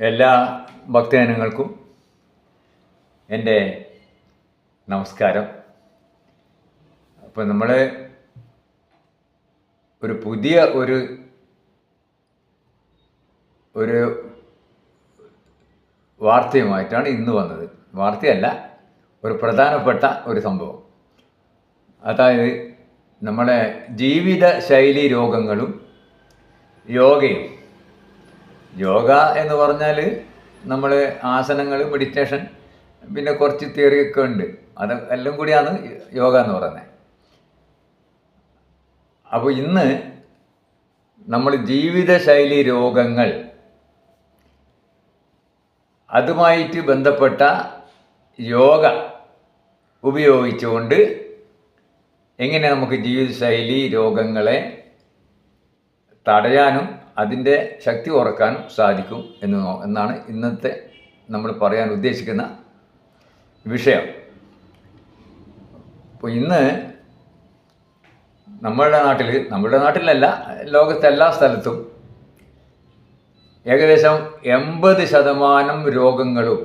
എല്ലാ ഭക്തജനങ്ങൾക്കും എന്റെ നമസ്കാരം. അപ്പോൾ നമ്മൾ ഒരു പുതിയ ഒരു ഒരു വാർത്തയുമായിട്ടാണ് ഇന്ന് വന്നത്. വാർത്തയല്ല ഒരു പ്രധാനപ്പെട്ട ഒരു സംഭവം. അതായത് നമ്മളെ ജീവിത ശൈലി രോഗങ്ങളും യോഗയും യോഗ എന്ന് പറഞ്ഞാൽ നമ്മൾ ആസനങ്ങൾ മെഡിറ്റേഷൻ പിന്നെ കുറച്ച് തിയറിയൊക്കെ ഉണ്ട്. അത് എല്ലാം കൂടിയാണ് യോഗ എന്ന് പറയുന്നത് അപ്പോൾ ഇന്ന് നമ്മൾ ജീവിതശൈലി രോഗങ്ങൾ അതുമായിട്ട് ബന്ധപ്പെട്ട യോഗ ഉപയോഗിച്ചുകൊണ്ട് എങ്ങനെ നമുക്ക് ജീവിതശൈലി രോഗങ്ങളെ തടയാനും അതിന്റെ ശക്തി ഉറക്കാനും സാധിക്കും എന്ന് എന്നാണ് ഇന്നത്തെ നമ്മൾ പറയാൻ ഉദ്ദേശിക്കുന്ന വിഷയം. അപ്പോൾ ഇന്ന് നമ്മളുടെ നാട്ടിൽ നമ്മളുടെ നാട്ടിലല്ല ലോകത്തെ എല്ലാ സ്ഥലത്തും ഏകദേശം എൺപത് ശതമാനം രോഗങ്ങളും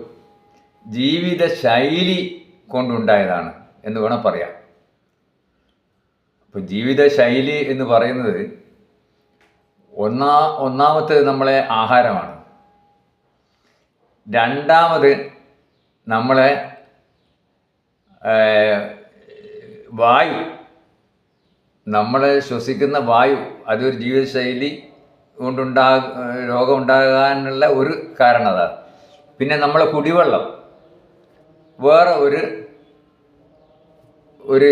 ജീവിതശൈലി കൊണ്ടുണ്ടായതാണ് എന്ന് വേണം പറയാം അപ്പോൾ ജീവിതശൈലി എന്ന് പറയുന്നത് ഒന്നാ ഒന്നാമത്തേത് നമ്മളെ ആഹാരമാണ്. രണ്ടാമത് നമ്മളെ വായു. നമ്മൾ ശ്വസിക്കുന്ന വായു അതൊരു ജീവിതശൈലി കൊണ്ടുണ്ടാ രോഗം ഉണ്ടാകാനുള്ള ഒരു കാരണം അതാണ് പിന്നെ നമ്മളെ കുടിവെള്ളം. വേറെ ഒരു ഒരു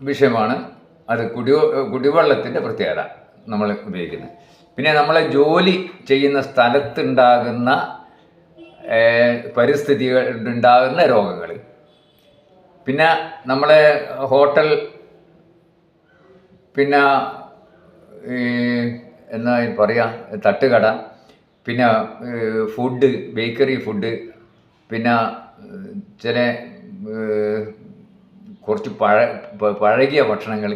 വിഷയമാണ്. അത് കുടി കുടിവെള്ളത്തിന്റെ പ്രത്യേകത. നമ്മൾ ഉപയോഗിക്കുന്നത്. പിന്നെ നമ്മളെ ജോലി ചെയ്യുന്ന സ്ഥലത്തുണ്ടാകുന്ന പരിസ്ഥിതികൾ ഉണ്ടാകുന്ന രോഗങ്ങൾ പിന്നെ നമ്മളെ ഹോട്ടൽ പിന്നെ എന്നാ പറയുക തട്ടുകട പിന്നെ ഫുഡ് ബേക്കറി ഫുഡ് പിന്നെ ചില കുറച്ച് പഴ പഴകിയ ഭക്ഷണങ്ങൾ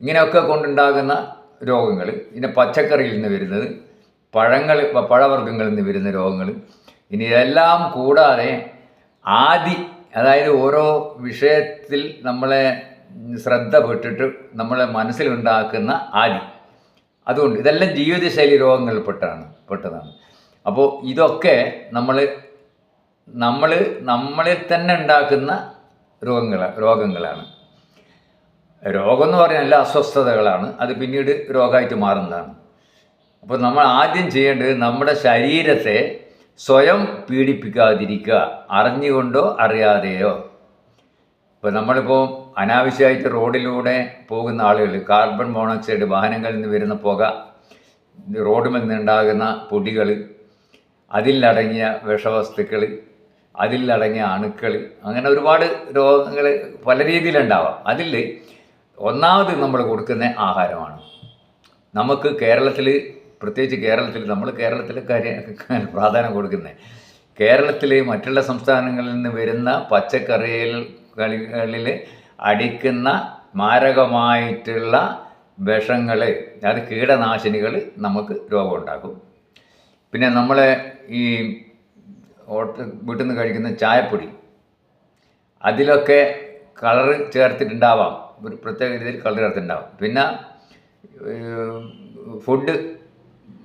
ഇങ്ങനെയൊക്കെ കൊണ്ടുണ്ടാകുന്ന രോഗങ്ങൾ പിന്നെ പച്ചക്കറിയിൽ നിന്ന് വരുന്നത് പഴങ്ങൾ പഴവർഗങ്ങളിൽ നിന്ന് വരുന്ന രോഗങ്ങൾ. ഇനി ഇതെല്ലാം കൂടാതെ ആദി അതായത് ഓരോ വിഷയത്തിൽ നമ്മളെ ശ്രദ്ധ പെട്ടിട്ട് നമ്മളെ മനസ്സിലുണ്ടാക്കുന്ന ആദി. അതുകൊണ്ട് ഇതെല്ലാം ജീവിതശൈലി രോഗങ്ങളിൽ പെട്ടാണ് പെട്ടതാണ്. അപ്പോൾ ഇതൊക്കെ നമ്മൾ നമ്മൾ നമ്മളിൽ തന്നെ ഉണ്ടാക്കുന്ന രോഗങ്ങൾ രോഗങ്ങളാണ്. രോഗം എന്ന് പറഞ്ഞാൽ എല്ലാ അസ്വസ്ഥതകളാണ്. അത് പിന്നീട് രോഗമായിട്ട് മാറുന്നതാണ്. അപ്പോൾ നമ്മൾ ആദ്യം ചെയ്യേണ്ടത് നമ്മുടെ ശരീരത്തെ സ്വയം പീഡിപ്പിക്കാതിരിക്കുക. അറിഞ്ഞുകൊണ്ടോ അറിയാതെയോ. ഇപ്പോൾ നമ്മളിപ്പോൾ അനാവശ്യമായിട്ട് റോഡിലൂടെ പോകുന്ന ആളുകൾ കാർബൺ മോണോക്സൈഡ് വാഹനങ്ങളിൽ നിന്ന് വരുന്ന പുക റോഡുമിൽ നിന്നുണ്ടാകുന്ന പൊടികൾ അതിലടങ്ങിയ വിഷവസ്തുക്കൾ അതിലടങ്ങിയ അണുക്കൾ അങ്ങനെ ഒരുപാട് രോഗങ്ങൾ പല രീതിയിലുണ്ടാവാം. അതിൽ ഒന്നാമത് നമ്മൾ കൊടുക്കുന്ന ആഹാരമാണ്. നമുക്ക് കേരളത്തിൽ പ്രത്യേകിച്ച് കേരളത്തിൽ നമ്മൾ കേരളത്തിൽ കാര്യം പ്രാധാന്യം കൊടുക്കുന്നത് കേരളത്തിൽ മറ്റുള്ള സംസ്ഥാനങ്ങളിൽ നിന്ന് വരുന്ന പച്ചക്കറികളിൽ അടിക്കുന്ന മാരകമായിട്ടുള്ള വിഷങ്ങൾ അത് കീടനാശിനികൾ നമുക്ക് രോഗമുണ്ടാക്കും. പിന്നെ നമ്മളെ ഈ വീട്ടിൽ നിന്ന് കഴിക്കുന്ന ചായപ്പൊടി അതിലൊക്കെ കളറ് ചേർത്തിട്ടുണ്ടാവാം. ഒരു പ്രത്യേക രീതിയിൽ കളർ ചേർത്തിട്ടുണ്ടാവാം. പിന്നെ ഫുഡ്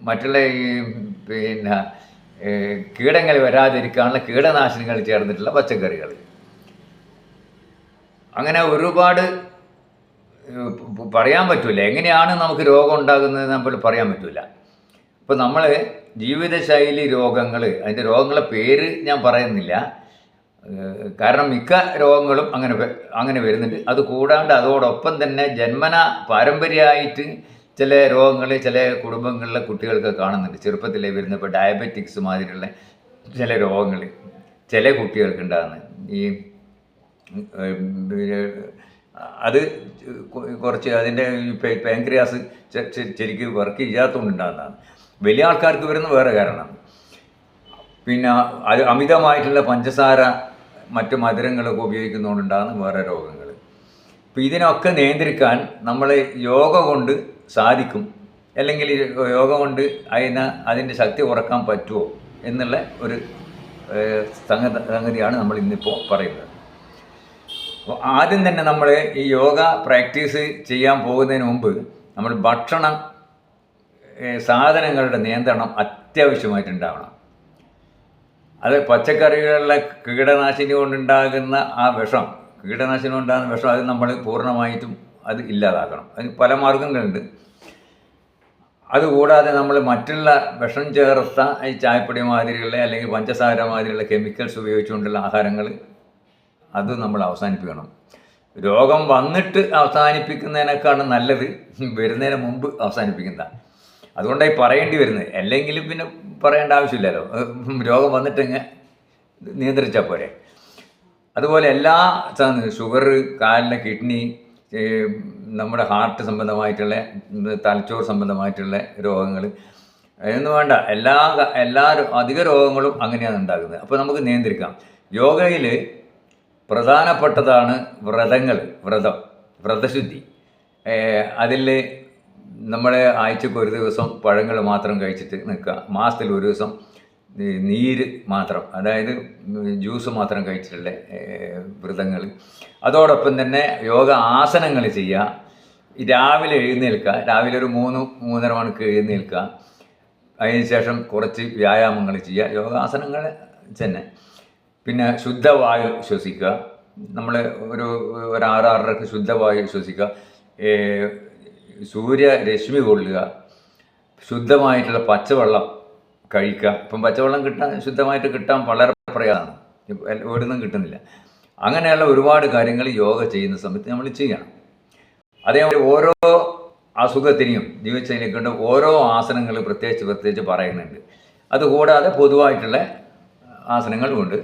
മറ്റുള്ള ഈ പിന്നെ കീടങ്ങൾ വരാതിരിക്കാനുള്ള കീടനാശിനികൾ ചേർന്നിട്ടുള്ള പച്ചക്കറികൾ. അങ്ങനെ ഒരുപാട് പറയാൻ പറ്റില്ല എങ്ങനെയാണ് നമുക്ക് രോഗം ഉണ്ടാകുന്നത് നമ്മൾ പറയാൻ പറ്റില്ല ഇപ്പം നമ്മൾ ജീവിതശൈലി രോഗങ്ങൾ അതിന്റെ രോഗങ്ങളെ പേര് ഞാൻ പറയുന്നില്ല. കാരണം മിക്ക രോഗങ്ങളും അങ്ങനെ അങ്ങനെ വരുന്നുണ്ട്. അത് കൂടാണ്ട് അതോടൊപ്പം തന്നെ ജന്മന പാരമ്പര്യമായിട്ട് ചില രോഗങ്ങൾ ചില കുടുംബങ്ങളിലെ കുട്ടികൾക്ക് കാണുന്നുണ്ട്. ചെറുപ്പത്തിലേ വരുന്ന ഇപ്പോൾ ഡയബറ്റിക്സ് മാതിരിയുള്ള ചില രോഗങ്ങൾ ചില കുട്ടികൾക്ക് ഉണ്ടാകുന്നത്. ഈ അത് കുറച്ച് അതിന്റെ പാൻക്രിയാസ് ശരിക്കും വർക്ക് ചെയ്യാത്തതുകൊണ്ടുണ്ടാകുന്നതാണ്. വലിയ ആൾക്കാർക്ക് വരുന്ന വേറെ കാരണമാണ്. പിന്നെ അത് അമിതമായിട്ടുള്ള പഞ്ചസാര മറ്റു മധുരങ്ങളൊക്കെ ഉപയോഗിക്കുന്നതുകൊണ്ടുണ്ടാകുന്ന വേറെ രോഗങ്ങൾ. അപ്പോൾ ഇതിനൊക്കെ നിയന്ത്രിക്കാൻ നമ്മൾ യോഗ കൊണ്ട് സാധിക്കും. അല്ലെങ്കിൽ യോഗ കൊണ്ട് അതിന് അതിന്റെ ശക്തി കുറയ്ക്കാൻ പറ്റുമോ എന്നുള്ള ഒരു സംഗതി സംഗതിയാണ് നമ്മൾ ഇന്നിപ്പോൾ പറയുന്നത്. ആദ്യം തന്നെ നമ്മൾ ഈ യോഗ പ്രാക്ടീസ് ചെയ്യാൻ പോകുന്നതിന് മുമ്പ് നമ്മൾ ഭക്ഷണം സാധനങ്ങളുടെ നിയന്ത്രണം അത്യാവശ്യമായിട്ടുണ്ടാവണം. അത് പച്ചക്കറികളിലെ കീടനാശിനി കൊണ്ടുണ്ടാകുന്ന ആ വിഷം കീടനാശിനി കൊണ്ടുണ്ടാകുന്ന വിഷം അത് നമ്മൾ പൂർണമായിട്ടും അത് ഇല്ലാതാക്കണം. അതിന് പല മാർഗങ്ങളുണ്ട്. അതുകൂടാതെ നമ്മൾ മറ്റുള്ള വിഷം ചേർത്ത ഈ ചായപ്പൊടി മാതിരിയുള്ള അല്ലെങ്കിൽ പഞ്ചസാര മാതിരിയുള്ള കെമിക്കൽസ് ഉപയോഗിച്ചുകൊണ്ടുള്ള ആഹാരങ്ങൾ അത് നമ്മൾ അവസാനിപ്പിക്കണം. രോഗം വന്നിട്ട് അവസാനിപ്പിക്കുന്നതിനേക്കാണ് നല്ലത് വരുന്നതിന് മുമ്പ് അവസാനിപ്പിക്കുന്നതാണ്. അതുകൊണ്ടായി പറയേണ്ടി വരുന്നത്. അല്ലെങ്കിൽ പിന്നെ പറയേണ്ട ആവശ്യമില്ലല്ലോ. രോഗം വന്നിട്ടങ്ങ് നിയന്ത്രിച്ചാൽ പോരെ. അതുപോലെ എല്ലാ ഷുഗർ കാലിലെ കിഡ്നി നമ്മുടെ ഹാർട്ട് സംബന്ധമായിട്ടുള്ള തലച്ചോറ് സംബന്ധമായിട്ടുള്ള രോഗങ്ങൾ എന്ന് വേണ്ട. എല്ലാ എല്ലാ അധിക രോഗങ്ങളും അങ്ങനെയാണ് ഉണ്ടാകുന്നത്. അപ്പോൾ നമുക്ക് നിയന്ത്രിക്കാം. യോഗയിൽ പ്രധാനപ്പെട്ടതാണ് വ്രതങ്ങൾ വ്രതം വ്രതശുദ്ധി. അതിൽ നമ്മൾ ആഴ്ചക്ക് ഒരു ദിവസം പഴങ്ങൾ മാത്രം കഴിച്ചിട്ട് നിൽക്കുക. മാസത്തിൽ ഒരു ദിവസം നീര് മാത്രം അതായത് ജ്യൂസ് മാത്രം കഴിച്ചിട്ടുള്ള വ്രതങ്ങൾ. അതോടൊപ്പം തന്നെ യോഗ ആസനങ്ങൾ ചെയ്യുക. രാവിലെ എഴുന്നേൽക്കുക. രാവിലെ ഒരു മൂന്ന് മൂന്നര മണിക്ക് എഴുന്നേൽക്കുക. അതിനുശേഷം കുറച്ച് വ്യായാമങ്ങൾ ചെയ്യുക. യോഗാസനങ്ങൾ തന്നെ. പിന്നെ ശുദ്ധവായു ശ്വസിക്കുക. നമ്മൾ ഒരു ഒരു ആറാറരക്ക് ശുദ്ധവായു ശ്വസിക്കുക. സൂര്യരശ്മി കൊള്ളുക. ശുദ്ധമായിട്ടുള്ള പച്ചവെള്ളം കഴിക്കുക. ഇപ്പം പച്ചവെള്ളം കിട്ടാൻ ശുദ്ധമായിട്ട് കിട്ടാൻ വളരെ പ്രയാസമാണ് ഇപ്പം കിട്ടുന്നില്ല. അങ്ങനെയുള്ള ഒരുപാട് കാര്യങ്ങൾ യോഗ ചെയ്യുന്ന സമയത്ത് നമ്മൾ ചെയ്യണം. അതേപോലെ ഓരോ അസുഖത്തിനെയും ജീവിതശൈലിക്കൊണ്ട് ഓരോ ആസനങ്ങൾ പ്രത്യേകിച്ച് പ്രത്യേകിച്ച് പറയുന്നുണ്ട്. അതുകൂടാതെ പൊതുവായിട്ടുള്ള ആസനങ്ങളുമുണ്ട്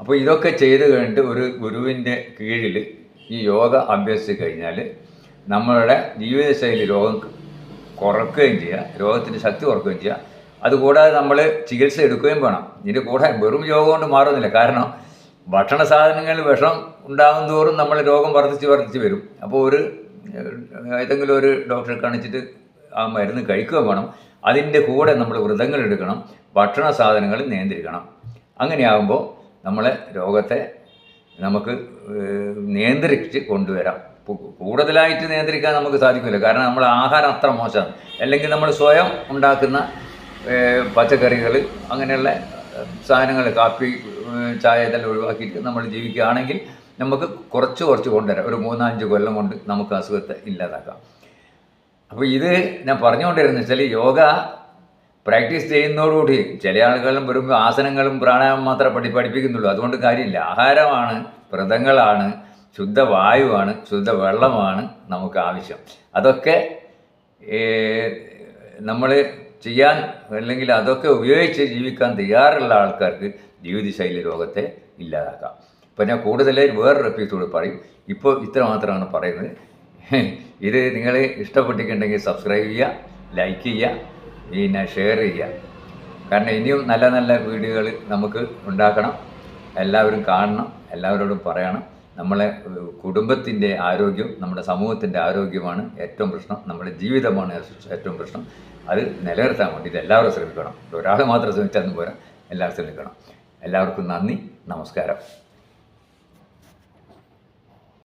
അപ്പോൾ ഇതൊക്കെ ചെയ്ത് കഴിഞ്ഞിട്ട് ഒരു ഗുരുവിന്റെ കീഴിൽ ഈ യോഗ അഭ്യസിച്ച് കഴിഞ്ഞാൽ നമ്മളുടെ ജീവിതശൈലി രോഗം കുറക്കുകയും ചെയ്യുക രോഗത്തിന്റെ ശക്തി കുറക്കുകയും ചെയ്യുക അതുകൂടാതെ നമ്മൾ ചികിത്സ എടുക്കുകയും വേണം. ഇതിന്റെ കൂടെ വെറും യോഗ കൊണ്ട് മാറുന്നില്ല. കാരണം ഭക്ഷണ സാധനങ്ങളിൽ വിഷം ഉണ്ടാകും തോറും നമ്മൾ രോഗം വർദ്ധിച്ച് വർദ്ധിച്ച് വരും. അപ്പോൾ ഒരു ഏതെങ്കിലും ഒരു ഡോക്ടറെ കാണിച്ചിട്ട് ആ മരുന്ന് കഴിക്കുക വേണം. അതിന്റെ കൂടെ നമ്മൾ വ്രതങ്ങൾ എടുക്കണം. ഭക്ഷണ സാധനങ്ങൾ നിയന്ത്രിക്കണം. അങ്ങനെയാകുമ്പോൾ നമ്മളെ രോഗത്തെ നമുക്ക് നിയന്ത്രിച്ച് കൊണ്ടുവരാം. കൂടുതലായിട്ട് നിയന്ത്രിക്കാൻ നമുക്ക് സാധിക്കില്ല. കാരണം നമ്മൾ ആഹാരം അത്ര മോശമാണ്. അല്ലെങ്കിൽ നമ്മൾ സ്വയം ഉണ്ടാക്കുന്ന പച്ചക്കറികൾ അങ്ങനെയുള്ള സാധനങ്ങൾ കാപ്പി ചായ ഇതെല്ലാം ഒഴിവാക്കിയിട്ട് നമ്മൾ ജീവിക്കുകയാണെങ്കിൽ നമുക്ക് കുറച്ച് കുറച്ച് കൊണ്ടുവരാം. ഒരു മൂന്നാഞ്ച് കൊല്ലം കൊണ്ട് നമുക്ക് അസുഖത്തെ ഇല്ലാതാക്കാം. അപ്പോൾ ഇത് ഞാൻ പറഞ്ഞുകൊണ്ടിരുന്നത് വെച്ചാൽ യോഗ പ്രാക്ടീസ് ചെയ്യുന്നതോടുകൂടി ചില ആളുകളും വരുമ്പോൾ ആസനങ്ങളും പ്രാണായാമം മാത്രമേ പഠി പഠിപ്പിക്കുന്നുള്ളൂ. അതുകൊണ്ട് കാര്യമില്ല. ആഹാരമാണ് വ്രതങ്ങളാണ് ശുദ്ധ വായുവാണ് ശുദ്ധ വെള്ളമാണ് നമുക്ക് ആവശ്യം അതൊക്കെ നമ്മൾ ചെയ്യാൻ അല്ലെങ്കിൽ അതൊക്കെ ഉപയോഗിച്ച് ജീവിക്കാൻ തയ്യാറുള്ള ആൾക്കാർക്ക് ജീവിതശൈലി രോഗത്തെ ഇല്ലാതാക്കാം. ഇപ്പോൾ ഞാൻ കൂടുതൽ വേറൊരു എപ്പിസോഡ് പറയും. ഇപ്പോൾ ഇത്ര മാത്രമാണ് പറയുന്നത്. ഇത് നിങ്ങൾ ഇഷ്ടപ്പെട്ടിട്ടുണ്ടെങ്കിൽ സബ്സ്ക്രൈബ് ചെയ്യുക ലൈക്ക് ചെയ്യുക പിന്നെ ഷെയർ ചെയ്യുക. കാരണം ഇനിയും നല്ല നല്ല വീഡിയോകൾ നമുക്ക് ഉണ്ടാക്കണം. എല്ലാവരും കാണണം എല്ലാവരോടും പറയണം. നമ്മളെ കുടുംബത്തിന്റെ ആരോഗ്യം നമ്മുടെ സമൂഹത്തിന്റെ ആരോഗ്യമാണ് ഏറ്റവും പ്രശ്നം. നമ്മുടെ ജീവിതമാണ് ഏറ്റവും പ്രശ്നം. അത് നിലനിർത്താൻ വേണ്ടിയിട്ട് എല്ലാവരും ശ്രമിക്കണം. ഒരാൾ മാത്രം ശ്രമിച്ചാൽ പോരാ. എല്ലാവരും ശ്രമിക്കണം. എല്ലാവർക്കും നന്ദി. നമസ്കാരം.